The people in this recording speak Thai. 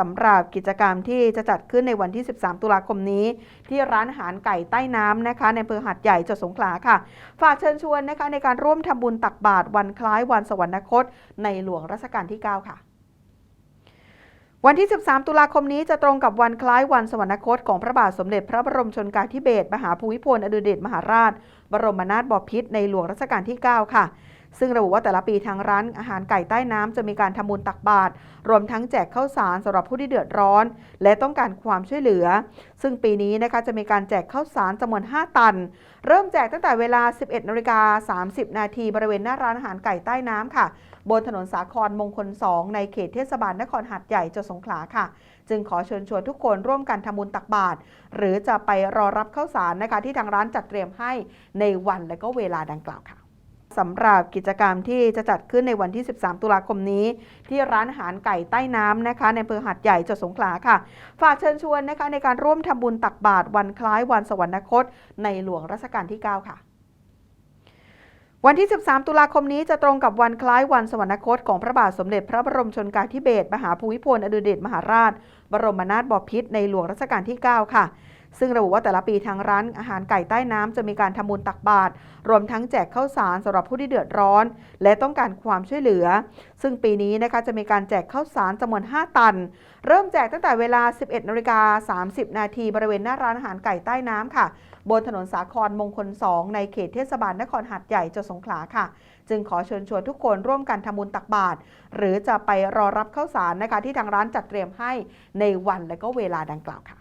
สำหรับกิจกรรมที่จะจัดขึ้นในวันที่ 13 ตุลาคมนี้ ที่ร้านอาหารไก่ใต้น้ำนะคะในอำเภอหัดใหญ่จังหวัดสงขลาค่ะ ฝากเชิญชวนนะคะในการร่วมทำบุญตักบาตรวันคล้ายวันสวรรคต ในหลวงรัชกาลที่ 9 ค่ะวันที่ 13 ตุลาคมนี้จะตรงกับวันคล้ายวันสวรรคตของพระบาทสมเด็จพระบรมชนกาธิเบศรมหาภูมิพลอดุลยเดชมหาราช บรมนาถบพิตรในหลวงรัชกาลที่ 9 ค่ะ ซึ่งระบุว่าแต่ละปีทางร้านอาหารไก่ใต้น้ำจะมีการทำบุญตักบาตรรวมทั้งแจกข้าวสารสำหรับผู้ที่เดือดร้อน และต้องการความช่วยเหลือ ซึ่งปีนี้นะคะจะมีการแจกข้าวสารจำนวน 5 ตัน เริ่มแจกตั้งแต่เวลา 11นาฬิกา30 นาทีบริเวณหน้าร้านอาหารไก่ใต้น้ำค่ะ บนถนนสาครมงคล 2 ในเขตเทศบาลนครหัดใหญ่จังหวัดสงขลาค่ะ จึงขอเชิญชวนทุกคนร่วมกันทำบุญตักบาตรหรือจะไปรอรับข้าวสารนะคะที่ทางร้านจัดเตรียมให้ในวันและก็เวลาดังกล่าวค่ะ สำหรับกิจกรรมที่จะจัดขึ้นในวันที่ 13 ตุลาคมนี้ ที่ร้านอาหารไก่ใต้น้ำนะคะ ในอำเภอหัดใหญ่จังหวัดสงขลาค่ะ ฝากเชิญชวนนะคะในการร่วมทำบุญตักบาตรวันคล้ายวันสวรรคต ในหลวงรัชกาลที่ 9 ค่ะวันที่ 13 ตุลาคมนี้จะตรงกับวันคล้ายวันสวรรคตของพระบาทสมเด็จพระบรมชนกาธิเบศรมหาภูมิพลอดุลยเดชมหาราช บรมนาถบพิตรในหลวงรัชกาลที่ 9 ค่ะ ซึ่งระบุว่าแต่ละปีทางร้านอาหารไก่ใต้น้ำจะมีการทำบุญตักบาตรรวมทั้งแจกข้าวสารสำหรับผู้ที่เดือดร้อน และต้องการความช่วยเหลือ ซึ่งปีนี้นะคะจะมีการแจกข้าวสารจำนวน 5 ตัน เริ่มแจกตั้งแต่เวลา 11นาฬิกา30 นาทีบริเวณหน้าร้านอาหารไก่ใต้น้ำค่ะ บนถนนสาครมงคล 2 ในเขตเทศบาลนครหัดใหญ่จังหวัดสงขลาค่ะ จึงขอเชิญชวนทุกคนร่วมกันทำบุญตักบาตรหรือจะไปรอรับข้าวสารนะคะที่ทางร้านจัดเตรียมให้ในวันและก็เวลาดังกล่าวค่ะ